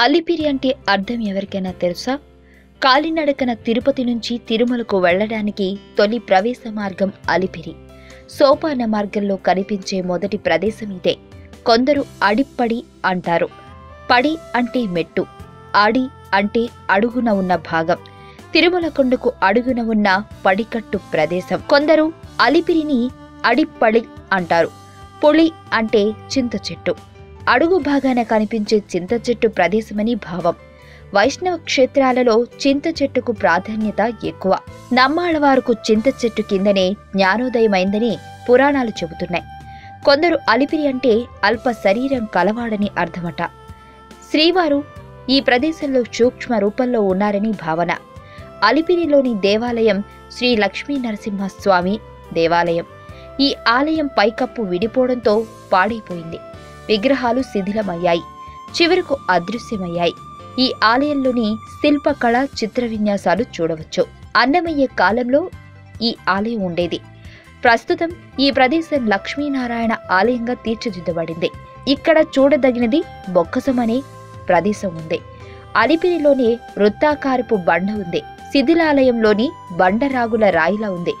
అలిపిరి అంటే అర్థం ఎవరికైనా తెలుసా? కాలినడకన తిరుపతి నుంచి తిరుమలకు వెళ్ళడానికి తొలి ప్రవేశ మార్గం అలిపిరి. సోపాన మార్గంలో కనిపించే మొదటి ప్రదేశం ఇదే. కొందరు అడిప్పడి అంటారు. పడి అంటే మెట్టు ఆడి అంటే అడుగున ఉన్న భాగం. తిరుమల కొండకు అడుగున ఉన్న పడికట్టు ప్రదేశం. కొందరు అలిపిరిని అడిప్పడి అంటారు. పులి అంటే చింత చెట్టు. అడుగు భాగాన కనిపించే చింత చెట్టు ప్రదేశమని భావం. వైష్ణవ క్షేత్రాలలో చింత చెట్టుకు ప్రాధాన్యత ఎక్కువ. నమ్మాళ్ళవారుకు చింత చెట్టు కిందనే జ్ఞానోదయమైందని పురాణాలు చెబుతున్నాయి. కొందరు అలిపిరి అంటే అల్ప శరీరం కలవాడని అర్థమట. శ్రీవారు ఈ ప్రదేశంలో సూక్ష్మ రూపంలో ఉన్నారని భావన. అలిపిరిలోని దేవాలయం శ్రీ లక్ష్మీ నరసింహస్వామి దేవాలయం. ఈ ఆలయం పైకప్పు విడిపోవడంతో పాడైపోయింది. విగ్రహాలు శిథిలమయ్యాయి. చివరకు అదృశ్యమయ్యాయి. ఈ ఆలయంలోని శిల్పకళ చిత్ర విన్యాసాలు చూడవచ్చు. అన్నమయ్య కాలంలో ఈ ఆలయం ఉండేది. ప్రస్తుతం ఈ ప్రదేశం లక్ష్మీనారాయణ ఆలయంగా తీర్చిదిద్దబడింది. ఇక్కడ చూడదగినది బొక్కసం అనే ప్రదేశం ఉంది. అలిపిరిలోనే వృత్తాకారపు బండ ఉంది. శిథిలాలయంలోని బండరాగుల రాయిలా ఉంది.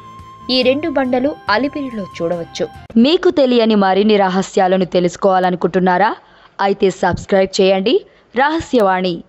ఈ రెండు బండలు అలిపిరిలో చూడవచ్చు. మీకు తెలియని మరిన్ని రహస్యాలను తెలుసుకోవాలనుకుంటున్నారా? అయితే సబ్స్క్రైబ్ చేయండి. రహస్యవాణి.